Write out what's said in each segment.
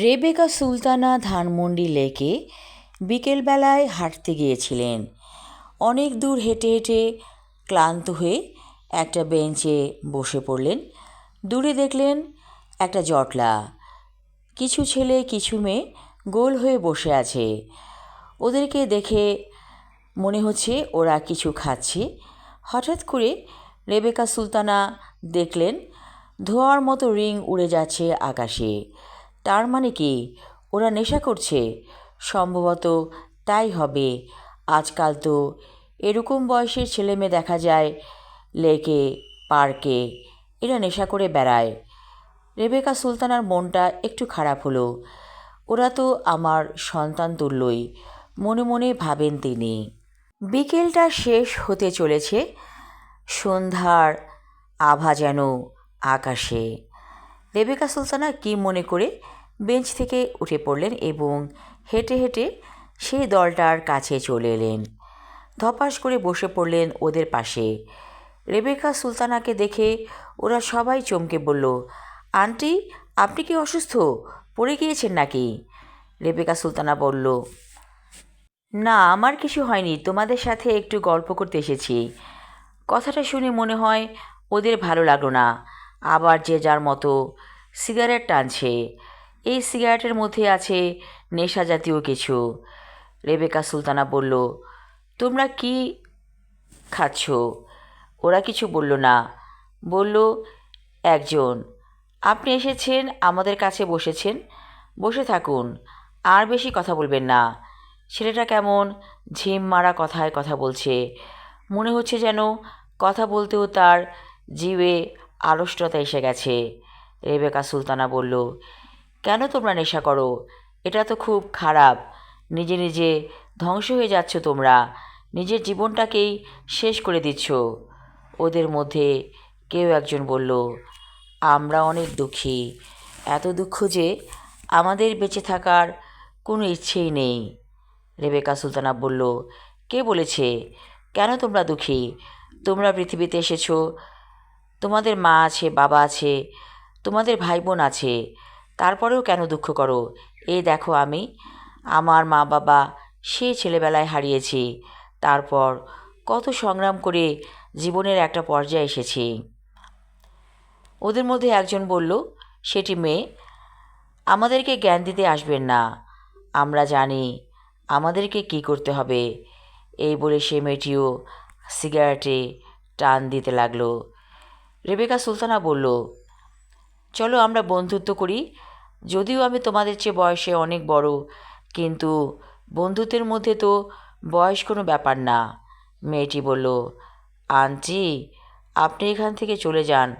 Rebecca Sultana Dhanmondi লেকে বিকেলবেলায় হাঁটতে গিয়েছিলেন। অনেক দূর হেঁটে হেঁটে ক্লান্ত হয়ে একটা বেঞ্চে বসে পড়লেন। দূরে দেখলেন একটা জটলা। কিছু ছেলে, কিছু মেয়ে গোল হয়ে বসে আছে। ওদেরকে দেখে মনে হচ্ছে ওরা কিছু খাচ্ছে। হঠাৎ করে রেবেকা সুলতানা দেখলেন ধোঁয়ার মতো রিং উড়ে যাচ্ছে আকাশে। তার মানে কি? ওরা নেশা করছে। সম্ভবত তাই হবে। আজকাল তো এরকম বয়সের ছেলেমেয়ে দেখা যায় লেকে, পার্কে। এরা নেশা করে বেড়ায়। রেবেকা সুলতানার মনটা একটু খারাপ হলো। ওরা তো আমার সন্তান তুল্যই, মনে মনে ভাবেন তিনি। বিকেলটা শেষ হতে চলেছে। সন্ধ্যার আভা যেন আকাশে। রেবেকা সুলতানা কি মনে করে বেঞ্চ থেকে উঠে পড়লেন এবং হেঁটে হেঁটে সেই দলটার কাছে চলে এলেন। ধপাস করে বসে পড়লেন ওদের পাশে। রেবেকা সুলতানাকে দেখে ওরা সবাই চমকে বলল, আন্টি, আপনি কি অসুস্থ? পড়ে গিয়েছেন নাকি? রেবেকা সুলতানা বলল, না, আমার কিছু হয়নি। তোমাদের সাথে একটু গল্প করতে এসেছি। কথাটা শুনে মনে হয় ওদের ভালো লাগল না। আবার যে যার মতো সিগারেট টানছে। এই সিগারেটের মধ্যে আছে নেশা জাতীয় কিছু। রেবেকা সুলতানা বলল, তোমরা কি খাচ্ছ? ওরা কিছু বলল না। বলল, একজন। আপনি এসেছেন, আমাদের কাছে বসেছেন। বসে থাকুন, আর বেশি কথা বলবেন না। ছেলেটা কেমন ঝিম মারা কথায় কথা বলছে। মনে হচ্ছে যেন কথা বলতেও তার জীবে আড়ষ্টতা এসে গেছে। রেবেকা সুলতানা বলল, কেন তোমরা নেশা করো? এটা তো খুব খারাপ। নিজে নিজে ধ্বংস হয়ে যাচ্ছ তোমরা। নিজের জীবনটাকেই শেষ করে দিচ্ছ। ওদের মধ্যে কেউ একজন বলল, আমরা অনেক দুঃখী। এত দুঃখ যে আমাদের বেঁচে থাকার কোনো ইচ্ছেই নেই। রেবেকা সুলতানা বলল, কে বলেছে? কেন তোমরা দুঃখী? তোমরা পৃথিবীতে এসেছ তোমাদের মা আছে, বাবা আছে, তোমাদের ভাই বোন আছে, তারপরেও কেন দুঃখ করো? এই দেখো আমি, আমার মা বাবা সে ছেলেবেলায় হারিয়েছি, তারপর কত সংগ্রাম করে জীবনের একটা পর্যায়ে এসেছি। ওদের মধ্যে একজন বলল, সেটি মেয়ে, আমাদেরকে জ্ঞান দিতে আসবেন না, আমরা জানি আমাদেরকে কি করতে হবে। এই বলে সে মেয়েটিও সিগারেটে টান দিতে লাগল। রেবেকা সুলতানা বলল, চলো আমরা বন্ধুত্ব করি। যদিও আমি তোমাদের চেয়ে বয়সে অনেক বড়, কিন্তু বন্ধুত্বের মধ্যে তো বয়স কোনো ব্যাপার না। মেয়েটি বলল, আন্টি, আপনি এখান থেকে চলে যান।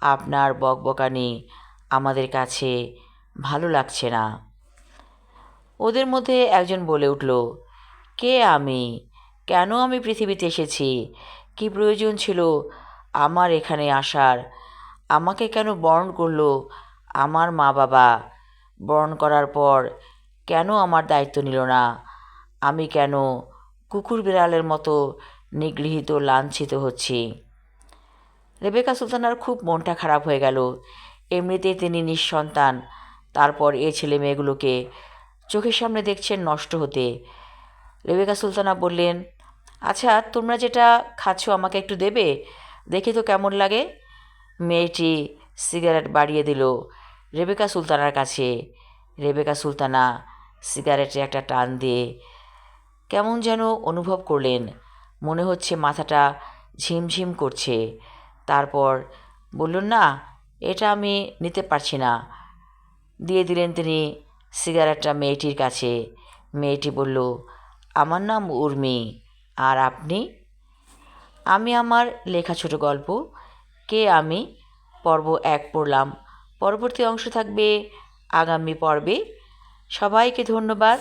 আপনার বকবকানি আমাদের কাছে ভালো লাগছে না। ওদের মধ্যে একজন বলে উঠল, কে আমি? কেন আমি পৃথিবীতে এসেছি? কি প্রয়োজন ছিল আমার এখানে আসার। আমাকে কেন বরণ করল আমার মা বাবা? বরণ করার পর কেন আমার দায়িত্ব নিল না? আমি কেন কুকুর বিড়ালের মতো নিগৃহীত, লাঞ্ছিত হচ্ছি? রেবেকা সুলতানার খুব মনটা খারাপ হয়ে গেল। এমনিতেই তিনি নিঃসন্তান। তারপর এ ছেলে মেয়েগুলোকে চোখের সামনে দেখছেন নষ্ট হতে। রেবেকা সুলতানা বললেন আচ্ছা তোমরা যেটা খাচ্ছ আমাকে একটু দেবে? দেখি তো কেমন লাগে? মেয়েটি সিগারেট বাড়িয়ে দিল রেবেকা সুলতানার কাছে। রেবেকা সুলতানা সিগারেটে একটা টান দিয়ে কেমন যেন অনুভব করলেন। মনে হচ্ছে মাথাটা ঝিমঝিম করছে। তারপর বললেন, না, এটা আমি নিতে পারছি না। দিয়ে দিলেন তিনি সিগারেটটা মেয়েটির কাছে। মেয়েটি বলল, আমার নাম উর্মি, আর আপনি? আমি আমার লেখা ছোট গল্প, কে আমি, পর্ব এক পড়লাম। পরবর্তী অংশ থাকবে আগামী পর্বে। সবাইকে ধন্যবাদ।